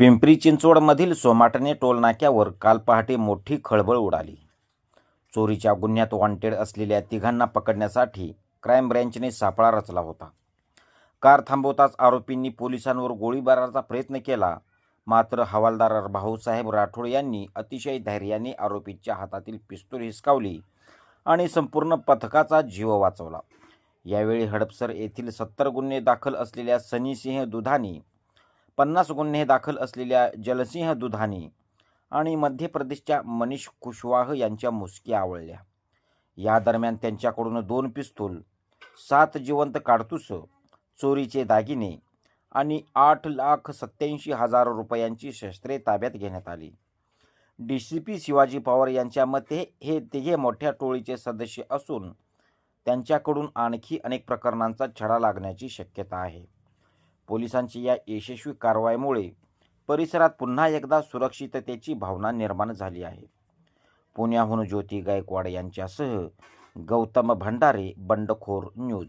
पिंपरी चिंचवडमधील सोमाटणे टोलनाक्यावर काल पहाटे मोठी खळबळ उडाली. चोरीच्या गुन्ह्यात वॉन्टेड असलेल्या तिघांना पकडण्यासाठी क्राईम ब्रँचने सापळा रचला होता. कार थांबवताच आरोपींनी पोलिसांवर गोळीबाराचा प्रयत्न केला. मात्र हवालदार भाऊसाहेब राठोड यांनी अतिशय धैर्याने आरोपीच्या हातातील पिस्तूल हिसकावली आणि संपूर्ण पथकाचा जीव वाचवला. यावेळी हडपसर येथील सत्तर गुन्हे दाखल असलेल्या सनीसिंह दुधानी पन्नास गुन्हे दाखल असलेल्या जलसिंह दुधानी आणि मध्य प्रदेशच्या मनीष कुशवाह यांच्या मुसक्या आवळल्या. या दरम्यान त्यांच्याकडून दोन पिस्तूल सात जिवंत काडतुस चोरीचे दागिने आणि आठ लाख सत्याऐंशी हजार रुपयांची शस्त्रे ताब्यात घेण्यात आली. D C P Shivaji Pawar यांच्या मते हे तिघे मोठ्या टोळीचे सदस्य असून त्यांच्याकडून आणखी अनेक प्रकरणांचा छडा लागण्याची शक्यता आहे. पोलिसांची या यशस्वी कारवाईमुळे परिसरात पुन्हा एकदा सुरक्षिततेची भावना निर्माण झाली आहे. पुण्याहून ज्योती गायकवाड यांच्यासह गौतम भंडारे बंडखोर न्यूज.